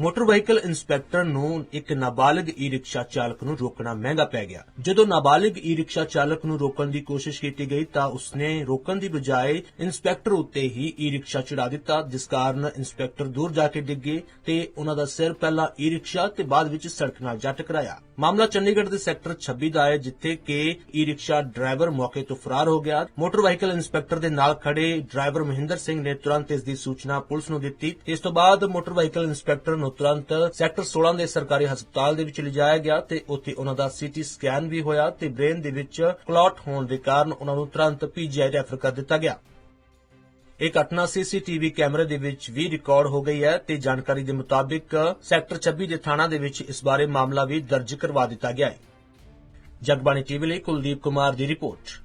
Motor vehicle inspector ਨੂੰ ਇੱਕ ਨਾਬਾਲਗ ਈ-ਰਿਕਸ਼ਾ ਚਾਲਕ ਨੂੰ ਰੋਕਣਾ ਮਹਿੰਗਾ ਪੈ ਗਿਆ। ਜਦੋਂ ਨਾਬਾਲਗ ਈ-ਰਿਕਸ਼ਾ ਚਾਲਕ ਨੂੰ ਰੋਕਣ ਦੀ ਕੋਸ਼ਿਸ਼ ਕੀਤੀ ਗਈ ਤਾਂ ਉਸਨੇ ਰੋਕਣ ਦੀ ਬਜਾਏ ਇੰਸਪੈਕਟਰ ਉੱਤੇ ਹੀ ਈ-ਰਿਕਸ਼ਾ ਚੜਾ ਦਿੱਤਾ, ਜਿਸ ਕਾਰਨ ਇੰਸਪੈਕਟਰ ਦੂਰ ਜਾ ਕੇ ਡਿੱਗੇ ਤੇ ਉਹਨਾਂ ਦਾ ਸਿਰ ਪਹਿਲਾਂ ਈ-ਰਿਕਸ਼ਾ ਤੇ ਬਾਅਦ ਵਿੱਚ ਸੜਕ ਨਾਲ ਜਾ ਟਕਰਾਇਆ ਮਾਮਲਾ ਚੰਡੀਗੜ੍ਹ ਦੇ ਸੈਕਟਰ 26 ਦਾ ਹੈ, ਜਿੱਥੇ ਕਿ ਈ-ਰਿਕਸ਼ਾ ਡਰਾਈਵਰ ਮੌਕੇ ਤੋਂ ਫਰਾਰ ਹੋ ਗਿਆ। ਮੋਟਰ ਵਹੀਕਲ ਇੰਸਪੈਕਟਰ ਦੇ ਨਾਲ ਖੜੇ ਡਰਾਈਵਰ ਮਹਿੰਦਰ ਸਿੰਘ ਨੇ ਤੁਰੰਤ ਇਸ ਦੀ ਸੂਚਨਾ ਪੁਲਿਸ ਨੂੰ ਦਿੱਤੀ। ਇਸ ਤੋਂ ਬਾਅਦ ਮੋਟਰ ਵਹੀਕਲ ਇੰਸਪੈਕਟਰ ਨੂੰ ਤੁਰੰਤ ਸੈਕਟਰ 16 ਦੇ ਸਰਕਾਰੀ ਹਸਪਤਾਲ ਦੇ ਵਿੱਚ ਲਿਜਾਇਆ ਗਿਆ ਤੇ ਉੱਥੇ ਉਹਨਾਂ ਦਾ ਸੀਟੀ ਸਕੈਨ ਵੀ ਹੋਇਆ ਤੇ ਬ੍ਰੇਨ ਦੇ ਵਿੱਚ ਕਲੌਟ ਹੋਣ ਦੇ ਕਾਰਨ ਉਹਨਾਂ ਨੂੰ ਤੁਰੰਤ ਪੀਜੀਆਈ ਰੈਫਰ ਕਰ ਦਿੱਤਾ ਗਿਆ। ਇਹ ਘਟਨਾ ਸੀਸੀਟੀਵੀ ਕੈਮਰੇ ਦੇ ਵਿੱਚ ਵੀ ਰਿਕਾਰਡ ਹੋ ਗਈ ਹੈ ਤੇ ਜਾਣਕਾਰੀ ਦੇ ਮੁਤਾਬਿਕ ਸੈਕਟਰ 26 ਦੇ ਥਾਣਾ ਦੇ ਵਿੱਚ ਇਸ ਬਾਰੇ ਮਾਮਲਾ ਵੀ ਦਰਜ ਕਰਵਾ ਦਿੱਤਾ ਗਿਆ ਹੈ। ਜਗਬਾਣੀ ਟੀਵੀ ਲਈ ਕੁਲਦੀਪ ਕੁਮਾਰ ਦੀ ਰਿਪੋਰਟ।